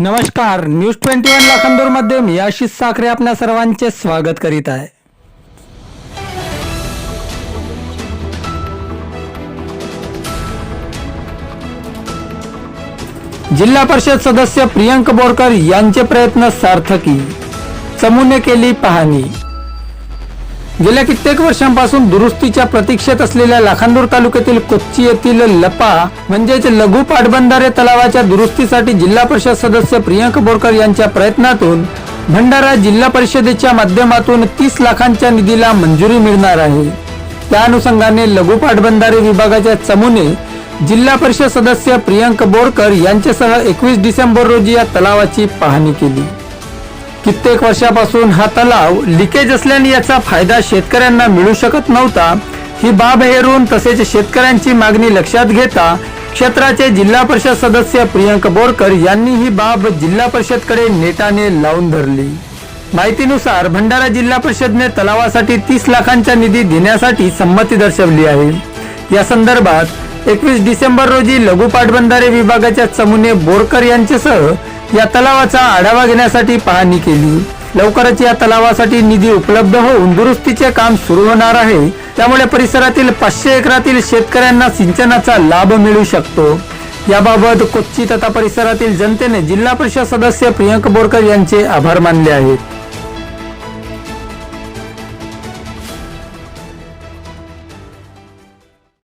नमस्कार news twenty one लाखांदूरमध्ये मी आशिष साखरे आपल्या सर्वांचे स्वागत करीत आहे. जिल्हा परिषद सदस्य प्रियंक बोरकर यांचे प्रयत्न सार्थकी. चमूने केली पाहणी. गेल्या कित्येक वर्षांपासून दुरुस्तीच्या प्रतीक्षेत असलेल्या लाखांदूर तालुक्यातील कोच्ची येथील लपा म्हणजेच लघु पाटबंधारे तलावाच्या दुरुस्तीसाठी जिल्हा परिषद सदस्य प्रियंक बोरकर यांच्या प्रयत्नातून भंडारा जिल्हा परिषदेच्या माध्यमातून तीस लाखांच्या निधीला मंजुरी मिळणार आहे. त्या अनुषंगाने लघु पाटबंधारे विभागाच्या चमूने जिल्हा परिषद सदस्य प्रियंक बोरकर यांच्यासह एकवीस डिसेंबर रोजी या तलावाची पाहणी केली. कित्येक वर्षापासून हा तलाव लिकेज असल्याने याचा फायदा शेतकऱ्यांना मिळू शकत नव्हता. ही बाब हेरून तसेच शेतकऱ्यांची मागणी लक्षात घेता क्षेत्राचे जिल्हा परिषद सदस्य प्रियंक बोरकर यांनी ही बाब जिल्हा परिषदकडे नेटाने लावून धरली. माहितीनुसार भंडारा जिल्हा परिषदने तलावासाठी तीस लाखांचा निधी देण्यासाठी संमती दर्शवली आहे. या संदर्भात एकवीस डिसेंबर रोजी लघु पाटबंधारे विभागाच्या चमूने बोरकर यांच्यासह या तलावाचा आढावा घेण्यासाठी पाहणी केली. लवकरच या तलावासाठी निधी उपलब्ध होऊन दुरुस्तीचे काम सुरू होणार आहे. त्यामुळे परिसरातील पाचशे एकरातील शेतकऱ्यांना सिंचनाचा लाभ मिळू शकतो. याबाबत कोच्ची तथा परिसरातील जनतेने जिल्हा परिषद सदस्य प्रियंक बोरकर यांचे आभार मानले आहेत.